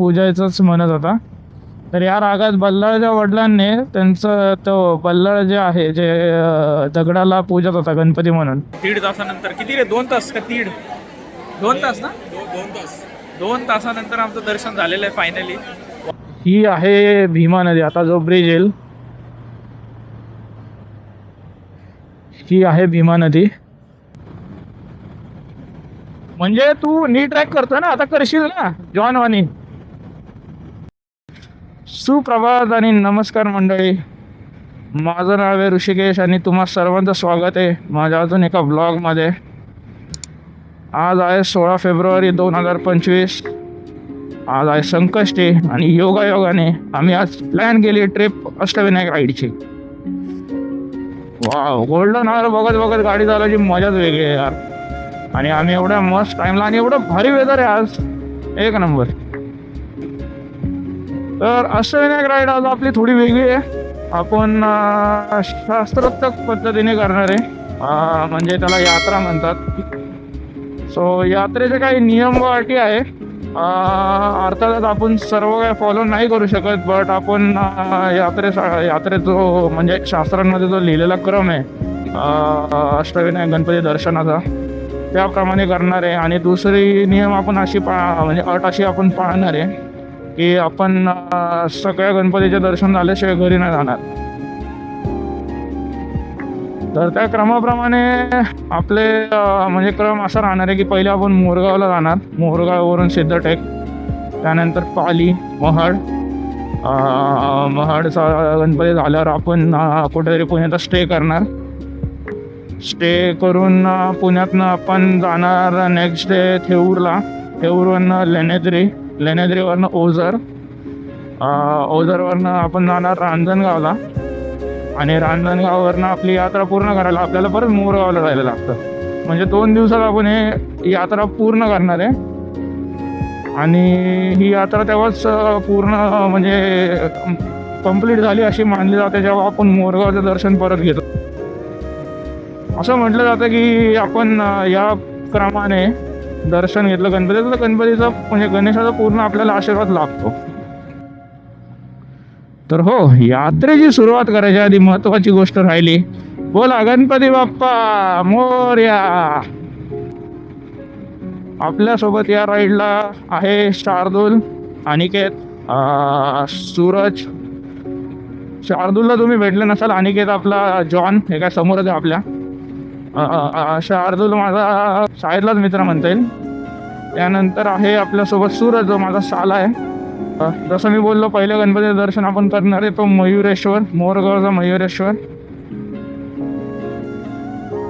पूजायचंच म्हणत होता. तर या रागात बल्लाळच्या वडिलांनी त्यांचं तो बल्लाळ जे आहे जे दगडाला पूजत होता गणपती म्हणून. दीड तासानंतर. किती रे? दोन तास का दीड? दोन तास ना? दोन तास. दोन तासानंतर आमचं दर्शन झालेलं आहे फायनली ही आहे भीमा नदी. आता जो ब्रिज येईल. ही आहे भीमा नदी. म्हणजे तू नीट ट्रॅक करतो ना? आता करशील ना? जॉन वाणी. सुप्रभात आणि नमस्कार मंडळी. माझं नाव आहे ऋषिकेश आणि तुम्हा सर्वांचं स्वागत आहे माझ्या अजून एका ब्लॉगमध्ये. आज आहे सोळा फेब्रुवारी दोन हजार पंचवीस. आज आहे संकष्टी आणि योगायोगाने आम्ही आज प्लॅन केली ट्रिप अष्टविनायक राईडची वाव गोल्डन आवर बघत बघत गाडी चालवायची मजाच वेगळी आहे यार. आणि आम्ही एवढ्या मस्त टाईमला आणि एवढं भारी वेदर आहे आज. एक नंबर तर अष्टविनायक राईड आज आपली थोडी वेगळी आहे. आपण शास्त्रोक्त पद्धतीने करणार आहे. म्हणजे त्याला यात्रा म्हणतात. सो यात्रेचे काही नियम व अटी आहे अर्थातच आपण सर्व काही फॉलो नाही करू शकत बट आपण यात्रे यात्रे जो म्हणजे शास्त्रांमध्ये जो लिहिलेला क्रम आहे अष्टविनायक गणपती दर्शनाचा त्याप्रमाणे करणार आहे. आणि दुसरी नियम आपण अशी पा म्हणजे अट अशी आपण पाळणार आहे. की आपण सगळ्या गणपतीचे दर्शन झाल्याशिवाय घरी नाही जाणार. तर त्या क्रमाप्रमाणे आपले म्हणजे क्रम असा राहणार आहे की पहिले आपण मोरगावला जाणार. मोरगाववरून सिद्धटेक त्यानंतर पाली महाड महाडचा गणपती झाल्यावर आपण कुठेतरी पुण्यात स्टे करणार. स्टे करून पुण्यातनं आपण जाणार नेक्स्ट डे थेऊरला. थेऊरवरनं लेण्याद्री. लेनेद्रीवरनं ओझर ओझरवरनं आपण जाणार रांजणगावला. आणि रांजणगाववरनं आपली यात्रा पूर्ण करायला आपल्याला परत मोरगावला जायला लागतं. म्हणजे दोन दिवसात आपण हे यात्रा पूर्ण करणार आहे. आणि ही यात्रा तेव्हाच पूर्ण म्हणजे कंप्लीट झाली अशी मानली जाते जेव्हा आपण मोरगावचं दर्शन परत घेतो. असं म्हटलं जातं की आपण या क्रमाने दर्शन घेतलं. गणपतीचं तर गणपतीचा म्हणजे गणेशाचा पूर्ण आपल्याला आशीर्वाद लागतो. तर हो यात्रेची सुरुवात करायच्या आधी महत्वाची गोष्ट राहिली. बोला गणपती बाप्पा मोर्या. आपल्यासोबत या राईडला आहे शार्दूल अनिकेत सूरज. शार्दूलला तुम्ही भेटले नसाल अनिकेत आपला जॉन हे काय समोरच आहे आपल्या. शार्दूल माझा शाळेतलाच मित्र म्हणता येईल. त्यानंतर आहे आपल्यासोबत सूरज जो माझा साला आहे. जसं मी बोललो पहिलं गणपतीचं दर्शन आपण करणार आहे तो मयुरेश्वर मोरगावचा मयुरेश्वर.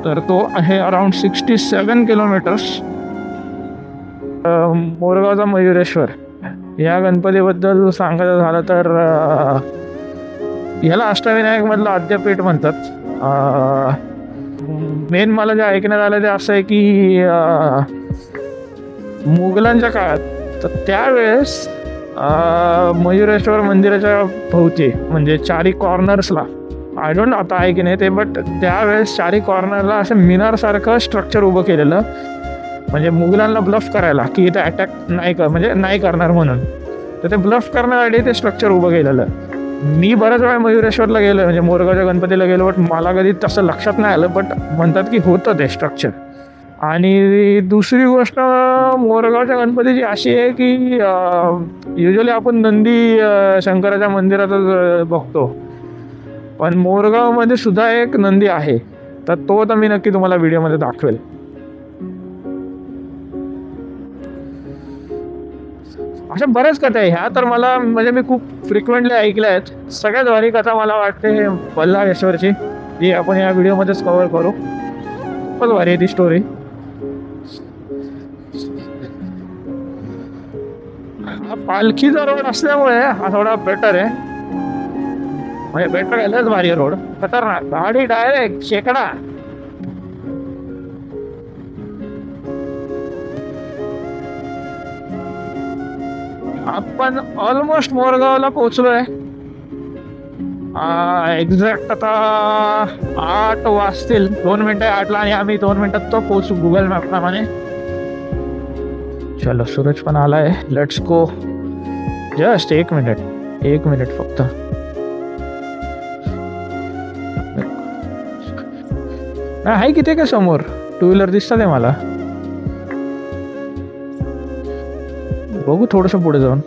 तर तो आहे अराउंड सिक्स्टी सेवन किलोमीटर्स मोरगावचा मयुरेश्वर. या गणपतीबद्दल सांगायचं झालं तर याला अष्टविनायकमधलं आद्यपीठ म्हणतात. मेन मला जे ऐकण्यात आलं ते असं आहे की मुघलांच्या काळात तर त्यावेळेस मयुरेश्वर मंदिराच्या भोवती म्हणजे चारी कॉर्नर्सला आय डोंट आता आहे की नाही ते बट त्यावेळेस चारी कॉर्नरला असं मिनारसारखं स्ट्रक्चर उभं केलेलं म्हणजे मुघलांना ब्लफ करायला की इथं अटॅक नाही कर म्हणजे नाही करणार म्हणून. तर ते ब्लफ करण्यासाठी ते स्ट्रक्चर उभं केलेलं. मी बऱ्याच वेळा मयुरेश्वरला गेलो म्हणजे मोरगावच्या गणपतीला गेलो बट मला कधी तसं लक्षात नाही आलं बट म्हणतात की होतं ते स्ट्रक्चर आणि दुसरी गोष्ट मोरगावच्या गणपतीची अशी आहे की युजली आपण नंदी शंकराच्या मंदिरातच बघतो. पण मोरगावमध्ये सुद्धा एक नंदी आहे. तर तो तर मी नक्की तुम्हाला व्हिडिओमध्ये दाखवेल. अशा बऱ्याच कथा आहे ह्या. तर मला म्हणजे मी खूप फ्रिक्वेंटली ऐकल्या आहेत. सगळ्यात भारी कथा मला वाटते बल्लाळेश्वरची जी आपण या व्हिडिओमध्येच कवर करू. खूपच भारी आहे ती स्टोरी पालखीचा रोड असल्यामुळे हा थोडा बेटर आहे. म्हणजे बेटर आहे भारी रोड. खतरनाक. गाडी डायरेक्ट शेकडा. आपण ऑलमोस्ट मोरगावला पोहोचलोय. एक्झॅक्ट आता आठ वाजतील. दोन मिनिटं आठला आणि आम्ही दोन मिनिटात तो पोहोचू गुगल मॅप प्रमाणे. चलो सूरज पण आलाय. लेट्स गो जस्ट एक मिनिट. एक मिनिट फक्त. नाही, आहे किती का समोर? टू व्हीलर दिसतात आहे मला. बघू थोडस पुढे जाऊन.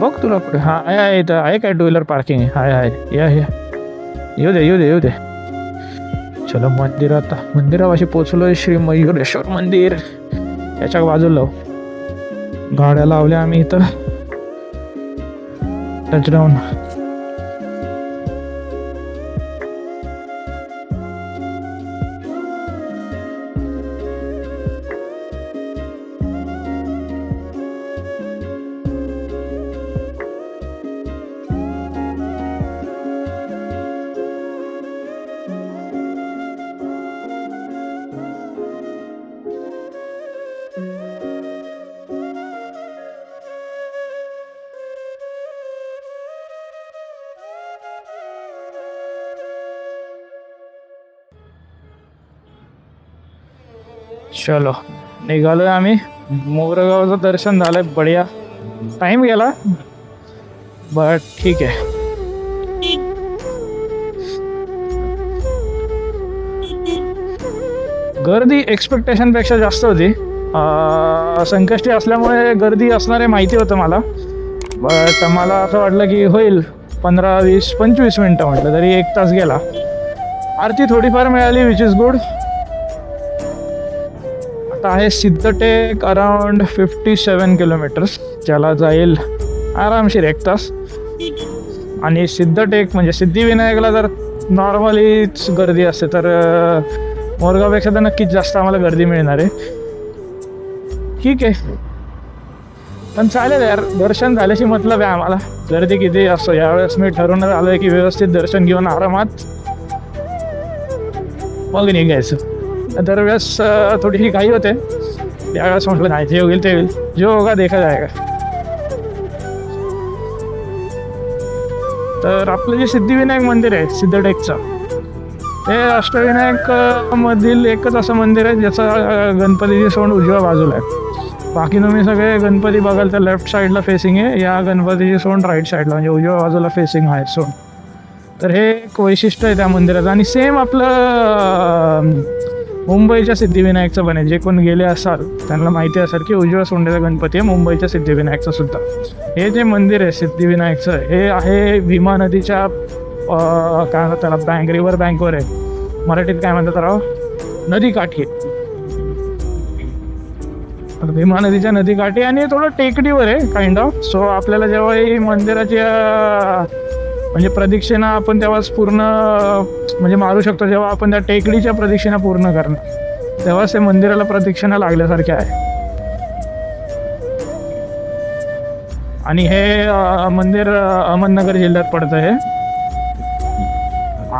बघ तुला पुढे. हा आहे आहे इथं आहे काय टू व्हीलर पार्किंग आहे आहे या या. येऊ दे येऊ दे येऊ दे. चलो मंदिरात मंदिरापाशी पोचलोय श्री मयुरेश्वर मंदिर. याच्या बाजूला. गाड्या लावल्या आम्ही इथं. टचडाऊन चलो निघालोय आम्ही. मोरगावचं दर्शन झालंय बढिया. टाइम गेला. बट ठीक आहे. गर्दी एक्सपेक्टेशनपेक्षा जास्त होती. संकष्टी असल्यामुळे गर्दी असणारे माहिती होतं मला. बट मला असं वाटलं की होईल. पंधरा वीस पंचवीस मिनटं म्हटलं तरी एक तास गेला. आरती थोडीफार मिळाली विच इज गुड आहे Siddhatek around fifty seven kilometres ज्याला जाईल आरामशीर एक तास. आणि सिद्धटेक म्हणजे सिद्धिविनायकला जर नॉर्मलीच गर्दी असते तर मोरगावपेक्षा तर नक्कीच जास्त आम्हाला गर्दी मिळणार आहे. ठीक आहे. पण चालेल यार दर्शन झाल्याशी मतलब आहे आम्हाला. गर्दी किती असतो यावेळेस मी ठरवून आलो आहे की व्यवस्थित दर्शन घेऊन आरामात. मग निघायचं. दरवेळेस थोडीशी घाई होते. त्यावेळेस म्हटलं नाही जे होईल ते होईल. जो होगा देखा जायगा तर आपलं जे सिद्धिविनायक मंदिर आहे सिद्धटेकचं ते अष्टविनायक मधील एकच असं मंदिर आहे ज्याचा गणपतीची सोंड उजव्या बाजूला आहे. बाकी तुम्ही सगळे गणपती बघाल तर लेफ्ट साईडला फेसिंग आहे. या गणपतीची सोंड राईट साईडला म्हणजे उजव्या बाजूला फेसिंग आहे सोंड. तर हे एक वैशिष्ट्य आहे त्या मंदिराचं. आणि सेम आपलं मुंबईच्या सिद्धिविनायकचं पण जे कोण गेले असाल त्यांना माहिती असेल की उजव्या सोंडेचा गणपती आहे मुंबईच्या सिद्धिविनायकचं सुद्धा. हे जे मंदिर आहे सिद्धिविनायकचं हे आहे भीमा नदीच्या काय म्हणतात त्याला बँक रिव्हर बँकवर आहे. मराठीत काय म्हणतात राव नदीकाठी काठी भीमा नदीच्या नदीकाठी आणि थोडं टेकडीवर आहे काइंड ऑफ सो आपल्याला जेव्हा ही म्हणजे प्रदक्षिणा आपण तेव्हाच पूर्ण म्हणजे मारू शकतो जेव्हा आपण त्या टेकडीच्या प्रदक्षिणा पूर्ण करणार. तेव्हाच ते मंदिराला प्रदक्षिणा लागल्यासारखे आहे. आणि हे मंदिर अहमदनगर जिल्ह्यात पडतं हे.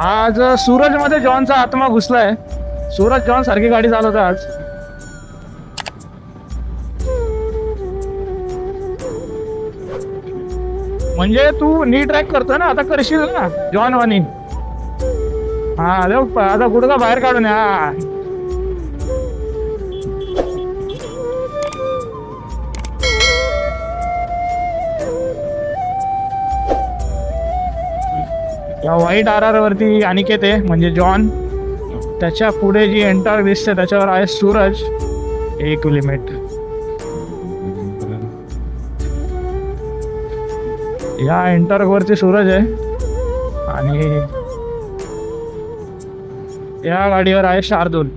आज सूरजमध्ये जॉनचा आत्मा आहे सूरज जॉन सारखी गाडी चालवते आज. म्हणजे तू नीट ट्रॅक करतो ना आता करशील ना जॉन वानी हा देव आता गुडगा बाहेर काढून या या व्हाईट आर आर वरती अनिकेत आहे म्हणजे जॉन त्याच्या पुढे जी एंटर दिसते त्याच्यावर आहे सूरज. एक लिमिट या एंटर सूरज आहे. आणि या गाडीवर आहे शार्दूल.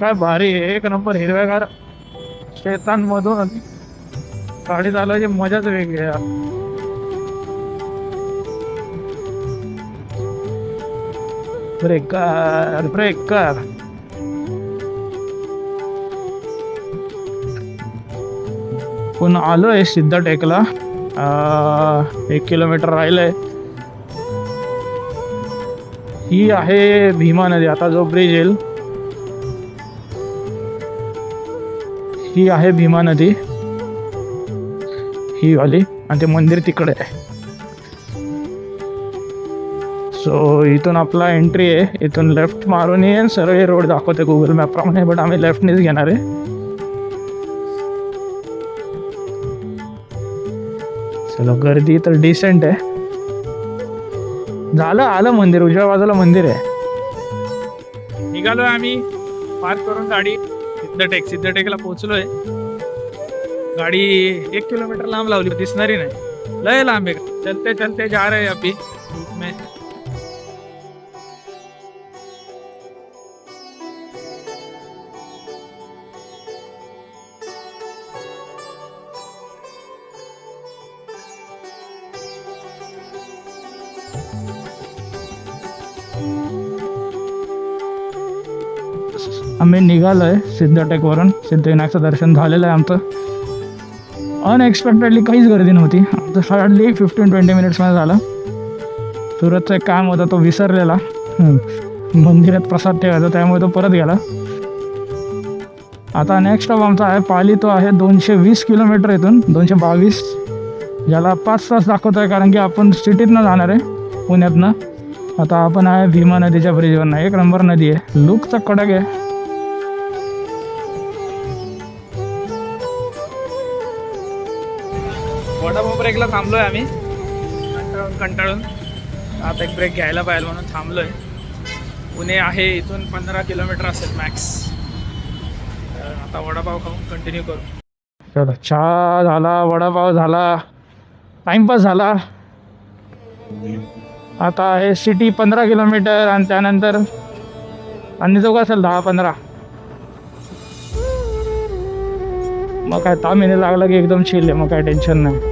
काय भारी एक नंबर हिरव्यागार शेतांमधून गाडी चालवायची मजाच वेगळी आहे ब्रेक कर ब्रेक कर कोण आलो आहे सिद्धटेकला अं, एक किलोमीटर राहिलंय. ही आहे भीमा नदी आता जो ब्रिज येईल. ही आहे भीमा नदी. ही वाली आणि ते मंदिर तिकडे आहे. सो इथून आपला एंट्री आहे. इथून लेफ्ट मारून ये सरळ रोड दाखवते गुगल मॅपप्रमाणे बट आम्ही लेफ्टनेच घेणार आहे. चलो गर्दी तर डिसेंट आहे. झालं आलं मंदिर उजव्या बाजूला मंदिर आहे. निघालोय आम्ही. पार्क करून गाडी सिद्धटेक सिद्धटेकला पोहोचलोय. गाडी एक किलोमीटर लांब लावली दिसणारी नाही. लय लांब आहे. चलते चलते जा रहे अभी. आम्ही निघालोय सिद्धटेकवरून. सिद्धविनायकचं दर्शन झालेलं आहे आमचं. अनएक्सपेक्टेडली काहीच गर्दी नव्हती. आमचं हार्डली फिफ्टीन ट्वेंटी मिनिट्समध्ये झालं. सुरतचं एक काम होता तो विसरलेला. मंदिरात प्रसाद ठेवायचा त्यामुळे तो परत गेला. आता नेक्स्ट स्टॉप आमचा आहे पाली तो आहे दोनशे वीस किलोमीटर इथून दोनशे बावीस ज्याला पाच तास दाखवतो आहे कारण की आपण सिटीतनं जाणार आहे पुण्यातनं. आता आपण आहे भीमा नदीच्या ब्रिजवरनं एक नंबर नदी आहे. लुकचा कडक आहे. ब्रेकला ब्रेकला थांबलोय आम्ही. कंटाळून. कंटाळून आता एक ब्रेक घ्यायला पाहिजे म्हणून थांबलोय. पुणे आहे इथून पंधरा किलोमीटर असेल मॅक्स आता वडापाव खाऊन कंटिन्यू करू. चला चहा झाला वडापाव झाला टाईमपास झाला. आता आहे सिटी पंधरा किलोमीटर आणि त्यानंतर आणि जो असेल दहा पंधरा. मग काय तामिने लागला की एकदम चिल आहे मग काय टेन्शन नाही.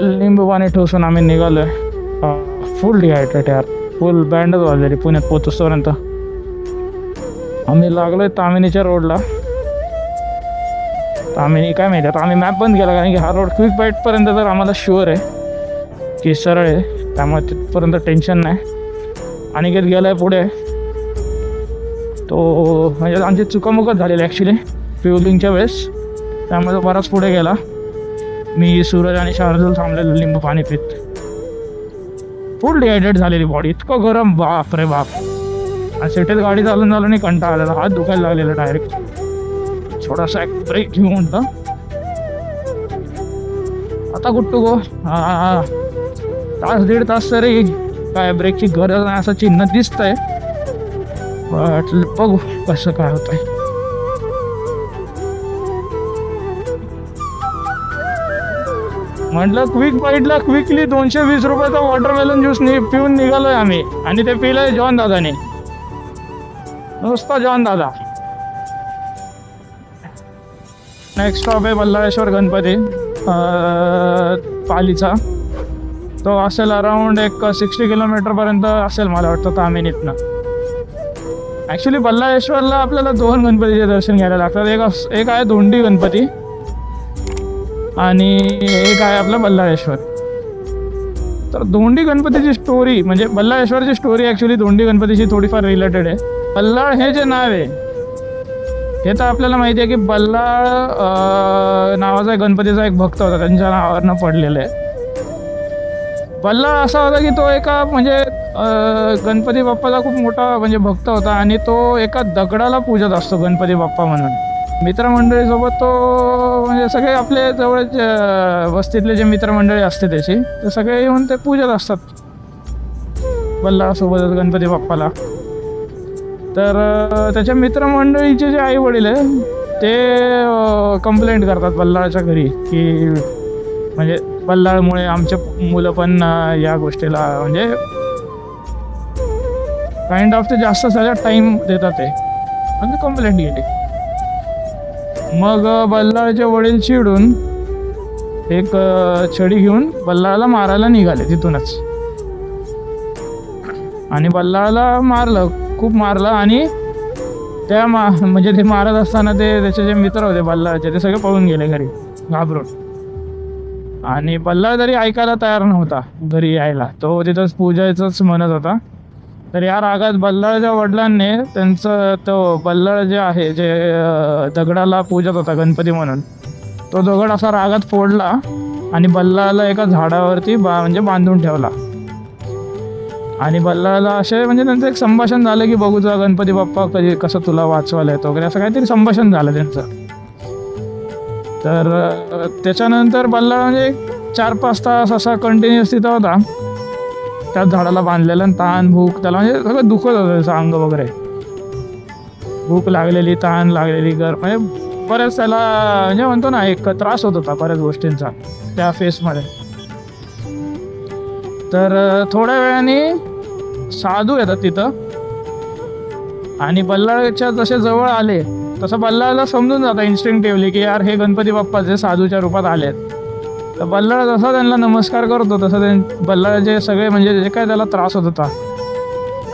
लिंबू पाणी ठोसून आम्ही निघालो आहे फुल डिहायड्रेट यार फुल बँडच वाजलेली पुण्यात पोहोचतोपर्यंत. आम्ही लागलो आहे तामिनीच्या रोडला तामिनी काय माहिती आता आम्ही मॅप बंद केला कारण की हा रोड क्विक बाईटपर्यंत तर आम्हाला शुअर आहे. की सरळ आहे. त्यामुळे तिथपर्यंत टेन्शन नाही. अनिकेत आहे पुढे. तो म्हणजे आमची चुकामुकच झालेली ॲक्च्युली फ्युलिंगच्या वेळेस. त्यामुळे तो बराच पुढे गेला. मी सूरज आणि शार्दूल थांबलेलो लिंबू पाणी पित. फुल डिहायड्रेट झालेली बॉडी इतकं गरम बाप रे बाप. आणि सिटीत गाडी चालून चालून नाही कंटा आलेला. हात दुखायला लागलेला डायरेक्ट थोडासा एक ब्रेक घेऊ म्हणतो आता कुठं गो. तास दीड तास तरी काय ब्रेकची गरज नाही असं चिन्ह दिसतंय. बट बघू कसं काय होतंय. म्हटलं क्विक बाईटला क्विकली दोनशे वीस रुपयाचा वॉटरमेलन ज्यूस नि पिऊन निघालोय आम्ही. आणि ते पिलंय जॉन दादाने. नुसता जॉन दादा. नेक्स्ट स्टॉप आहे बल्लाळेश्वर गणपती पालीचा. तो असेल अराऊंड एक सिक्स्टी किलोमीटरपर्यंत असेल मला वाटतं तामिनीतनं. ॲक्च्युली बल्लाळेश्वरला आपल्याला दोन गणपतीचे दर्शन घ्यायला लागतात. एक एक आहे धोंडी गणपती आणि एक आहे आपला बल्लाळेश्वर. तर दोंडी गणपतीची स्टोरी म्हणजे बल्लाळेश्वरची स्टोरी ॲक्च्युली दोंडी गणपतीशी थोडीफार रिलेटेड आहे. बल्लाळ हे जे नाव आहे हे तर आपल्याला माहिती आहे की बल्लाळ नावाचा एक गणपतीचा एक भक्त होता त्यांच्या नावावरनं पडलेलं आहे. बल्लाळ असा होता की तो एका म्हणजे गणपती बाप्पाचा खूप मोठा म्हणजे भक्त होता आणि तो एका दगडाला पूजत असतो गणपती बाप्पा म्हणून. मित्रमंडळीसोबत तो म्हणजे सगळे आपले जवळचे वस्तीतले जे मित्रमंडळी असते त्याची ते सगळे येऊन ते पूजत असतात. बल्लासोबतच गणपती बाप्पाला. तर त्याच्या मित्रमंडळीचे जे आई वडील आहे ते कंप्लेंट करतात बल्लाळच्या घरी की म्हणजे बल्लाळमुळे आमचे मुलं पण या गोष्टीला म्हणजे काइंड ऑफ ते जास्त सगळ्या टाईम देतात ते. म्हणजे कंप्लेंट गेली मग बल्लाळचे वडील चिडून एक छडी घेऊन बल्लाळला मारायला निघाले तिथूनच. आणि बल्लाळला मारलं खूप मारलं आणि त्या मा म्हणजे ते मारत असताना ते त्याचे जे मित्र होते बल्लाळचे ते सगळे पळून गेले घरी घाबरून. आणि बल्लाळ तरी ऐकायला तयार नव्हता घरी यायला. तो तिथंच पूजायचंच म्हणत होता. तर या रागात बल्लाळच्या वडिलांनी त्यांचं तो बल्लाळ जे आहे जे दगडाला पूजत होता गणपती म्हणून तो दगड असा रागात फोडला आणि बल्लाळला एका झाडावरती बा म्हणजे बांधून ठेवला. आणि बल्लाला असे म्हणजे त्यांचं एक संभाषण झालं की बघू तुझा गणपती बाप्पा कधी कसं तुला वाचवायला येतो वगैरे असं काहीतरी संभाषण झालं त्यांचं. तर त्याच्यानंतर बल्लाळ म्हणजे चार पाच तास असा कंटिन्युअस तिथं होता. त्याच झाडाला बांधलेलं आणि ताण भूक त्याला म्हणजे सगळं दुखत होतं त्याचं अंग वगैरे. भूक लागलेली ताण लागलेली गर म्हणजे बऱ्याच त्याला म्हणजे म्हणतो ना एक त्रास होत होता बऱ्याच गोष्टींचा त्या फेसमध्ये. तर थोड्या वेळाने साधू येतात तिथं. आणि बल्लाळच्या जसे जवळ आले तसं बल्लाळला समजून जातं इन्स्टिंक्टिव्हली की यार हे गणपती बाप्पाचे साधूच्या रूपात आलेत. तर बल्लाळ जसा त्यांना नमस्कार करतो तसं त्यां बल्लाळचे सगळे म्हणजे जे काय त्याला त्रास होत होता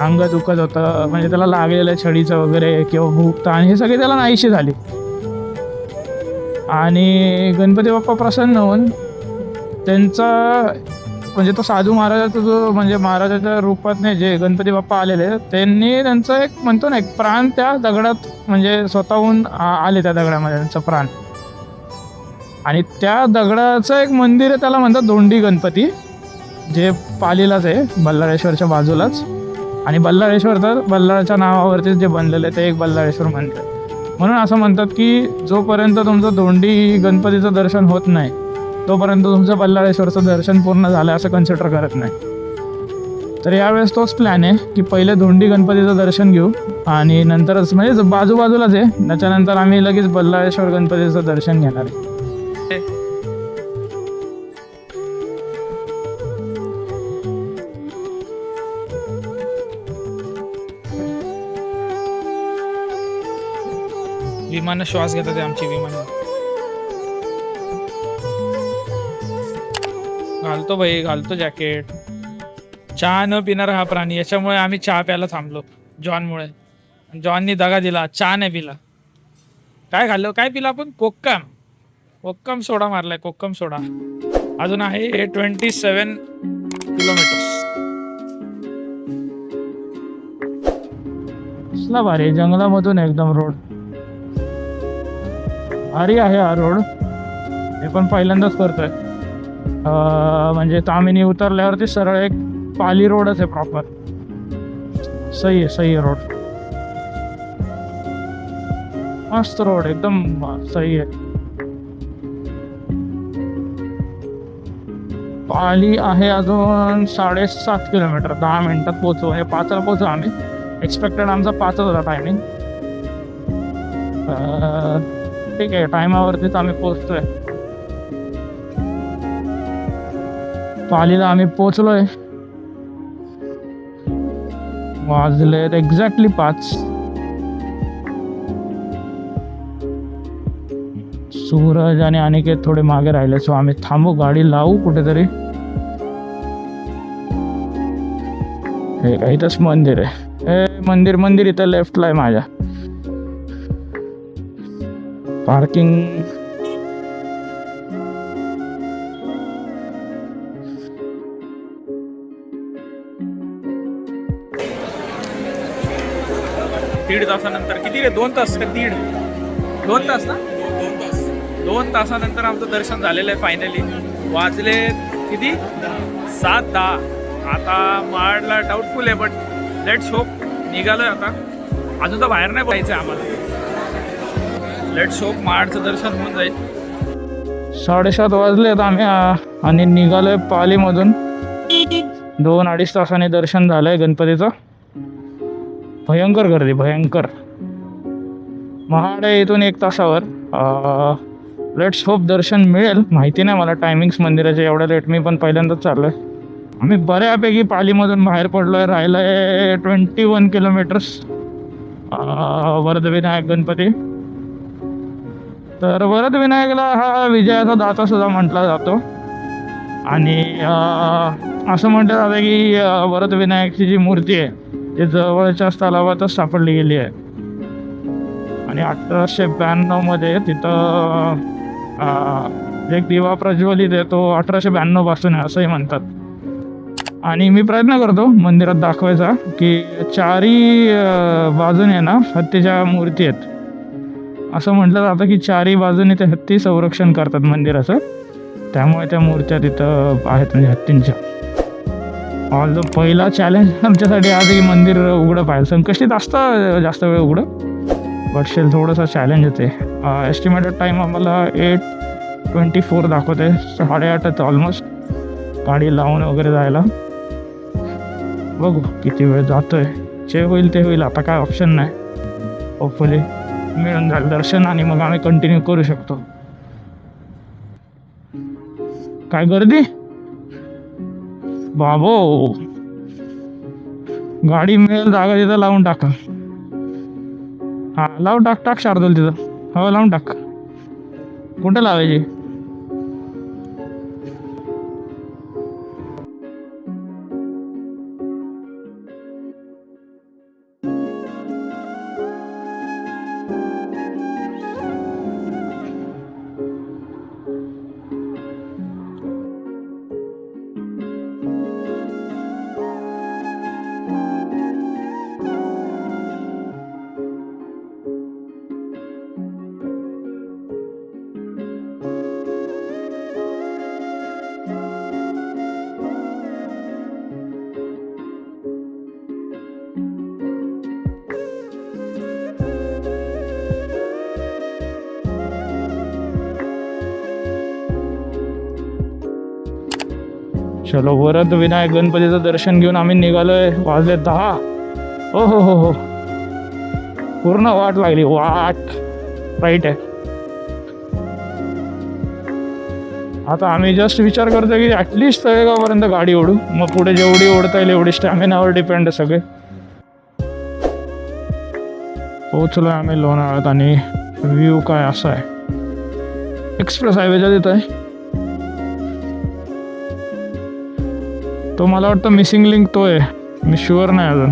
अंग दुखत होतं म्हणजे त्याला लागलेलं छडीचं वगैरे किंवा भूक ताण हे सगळे त्याला नाहीशी झाली. आणि गणपती बाप्पा प्रसन्न होऊन त्यांचा म्हणजे तो साधू महाराजाचा जो म्हणजे महाराजाच्या रूपात नाही जे गणपती बाप्पा आलेले त्यांनी त्यांचं एक म्हणतो ना एक प्राण त्या दगडात म्हणजे स्वतःहून आ- आले त्या दगडामध्ये त्यांचं प्राण. आणि त्या दगडाचं एक मंदिर आहे त्याला म्हणतात दोंडी गणपती जे पालीलाच आहे बल्लाळेश्वरच्या बाजूलाच. आणि बल्लाळेश्वर तर बल्लाळच्या नावावरतीच जे बनलेलं आहे ते एक बल्लाळेश्वर मंदिर म्हणून असं म्हणतात की जोपर्यंत तुमचं दोंडी गणपतीचं दर्शन होत नाही तोपर्यंत तुमचं बल्लाळेश्वरचं दर्शन पूर्ण झालं असं कन्सिडर करत नाही. तर यावेळेस तोच प्लॅन आहे की पहिले धोंडी गणपतीचं दर्शन घेऊ. आणि नंतरच म्हणजे बाजूबाजूलाच आहे त्याच्यानंतर आम्ही लगेच बल्लाळेश्वर गणपतीचं दर्शन घेणार आहे. विमान श्वास घेतात आमची विमान. घालतो भाई घालतो जॅकेट चहा न पिणारा हा प्राणी याच्यामुळे आम्ही चहा प्यायला थांबलो जॉनमुळे. जॉननी दगा दिला चहा नाही पिला. काय खाल्लं? काय पिला आपण? कोक्काम कोक्कम सोडा मारलाय कोक्कम सोडा. अजून आहे हे ट्वेंटी सेवन किलोमीटर कसला भारी आहे, जंगलामधून एकदम रोड भारी आहे हा रोड हे पण पहिल्यांदाच करतोय. म्हणजे तामिनी उतरल्यावरती सरळ एक पाली रोडच आहे प्रॉपर सही आहे सही आहे रोड मस्त रोड एकदम सही आहे. पाली आहे अजून साडेसात किलोमीटर. दहा मिनिटात पोहोचू. हे पाचला पोहोचू आम्ही. एक्सपेक्टेड आमचा पाचच होता टायमिंग ठीक आहे टायमावरतीच आम्ही पोचतोय पालीला आम्ही पोचलोय वाजले एक्झॅक्टली पाच. सूरज आणि अनिकेत थोडे मागे राहिले सो आम्ही थांबू गाडी लावू कुठेतरी. हे का इथंच मंदिर आहे. हे मंदिर मंदिर इथं लेफ्टला आहे माझ्या. पार्किंग दीड तासानंतर किती रे? दोन तास का दीड? दोन तास ना? दोन तास दोन तासानंतर आमचं दर्शन झालेलं आहे फायनली वाजले किती? सात दहा. आता माडला डाऊटफुल आहे बट लेट्स होप निघालोय आता. अजून तर बाहेर नाही पडायचं आम्हाला. लेट्स होप माडचं दर्शन होऊन जाईल. साडेसात वाजले आहेत आम्ही आणि निघालोय पालीमधून. दोन अडीच तासाने दर्शन झालंय गणपतीचं. भयंकर गर्दी भयंकर. महाड आहे इथून एक तासावर. लेट्स होप दर्शन मिळेल. माहिती नाही मला टायमिंग्स मंदिराचे एवढ्या लेट मी पण पहिल्यांदाच चाललो आहे आम्ही बऱ्यापैकी पालीमधून बाहेर पडलो आहे राहिलं आहे twenty one kilometres Varadvinayak Ganpati. तर वरदविनायकला हा विजयाचा दाता सुद्धा म्हटला जातो. आणि असं म्हटलं जातं की वरदविनायकची जी मूर्ती आहे ती जवळच्याच तलावातच सापडली गेली आहे. आणि अठराशे ब्याण्णवमध्ये तिथं एक दिवा प्रज्वलित आहे तो अठराशे ब्याण्णवपासून आहे असंही म्हणतात. आणि मी प्रयत्न करतो मंदिरात दाखवायचा की चारी बाजूने ना हत्तीच्या मूर्ती आहेत. असं म्हटलं जातं की चारी बाजूने ते हत्ती संरक्षण करतात मंदिराचं. त्यामुळे त्या मूर्त्या तिथं आहेत म्हणजे हत्तींच्या. ऑल पहिला चॅलेंज आमच्यासाठी आज मंदिर उघडं पाहिजे संकष्टीत असतं जास्त वेळ उघडं. बट शेल थोडंसं चॅलेंज येते. एस्टिमेटेड टाईम आम्हाला एट ट्वेंटी फोर दाखवते साडेआठ आहेत ऑलमोस्ट गाडी लावून वगैरे जायला. बघू किती वेळ जातोय. जे होईल ते होईल. आता काय ऑप्शन नाही. होपफुली मिळून जाईल दर्शन आणि मग आम्ही कंटिन्यू करू शकतो. काय गर्दी? बाबो. गाडी मिळेल जागा तिथं लावून टाका. हा लावून टाक टाक शार्दल तिथं. हो लावून टाक. कुठं लावायची? चलो वरद विनायक गणपतीचं दर्शन घेऊन आम्ही निघालोय वाजले दहा. हो हो हो हो. पूर्ण वाट लागली. वाट. राईट आहे. आता आम्ही जस्ट विचार करतो की ॲटलिस्ट तळेगावपर्यंत गाडी ओढू. मग पुढे जेवढी ओढता येईल एवढी स्टॅमिनावर डिपेंड आहे सगळे. पोचलो आम्ही लोणावळ्यात आणि व्ह्यू काय असा आहे. एक्सप्रेस हायवेच्या तिथं आहे. तो मला वाटतं मिसिंग लिंक तो आहे मी शुअर नाही अजून.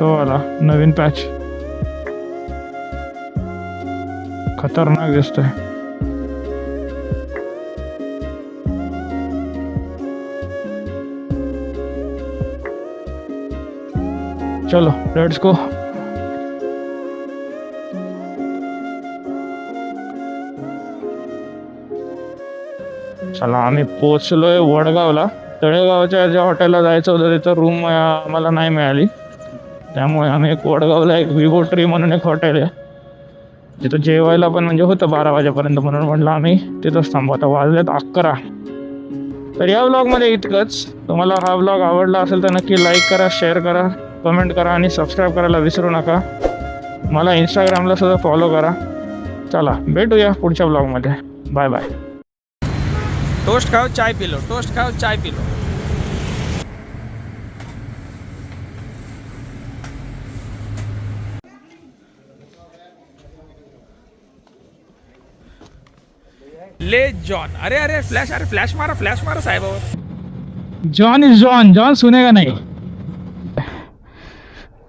तो आला. नवीन पॅच खतरनाक दिसतोय. चलो लेट्स गो चला आम्ही पोचलोय वडगावला. तळेगावच्या ज्या हॉटेलला जायचं होतं तिथं रूम आम्हाला नाही मिळाली. त्यामुळे आम्ही एक वडगावला एक विगो ट्री म्हणून एक हॉटेल आहे. तिथं जेवायला पण म्हणजे होतं बारा वाजेपर्यंत म्हणून म्हटलं आम्ही तिथंच थांबू. आता वाजलेत अकरा. तर या व्लॉगमध्ये इतकंच. तुम्हाला हा व्लॉग आवडला असेल तर नक्की लाईक करा शेअर करा कमेंट करा आणि सबस्क्राईब करायला विसरू नका. मला इंस्टाग्रामला सुद्धा फॉलो करा. चला भेटूया पुढच्या ब्लॉगमध्ये बाय बाय टोस्ट खाओ चाय पी लो टोस्ट खाओ चाय पी लो। ले जॉन अरे अरे फ्लॅश अरे फ्लॅश मारा फ्लॅश मारा साहेबावर। जॉन इज जॉन जॉन सुनेगा नाही?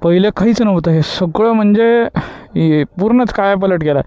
पहिले काहीच नव्हतं हे सगळं म्हणजे पूर्णच काय पलट गेला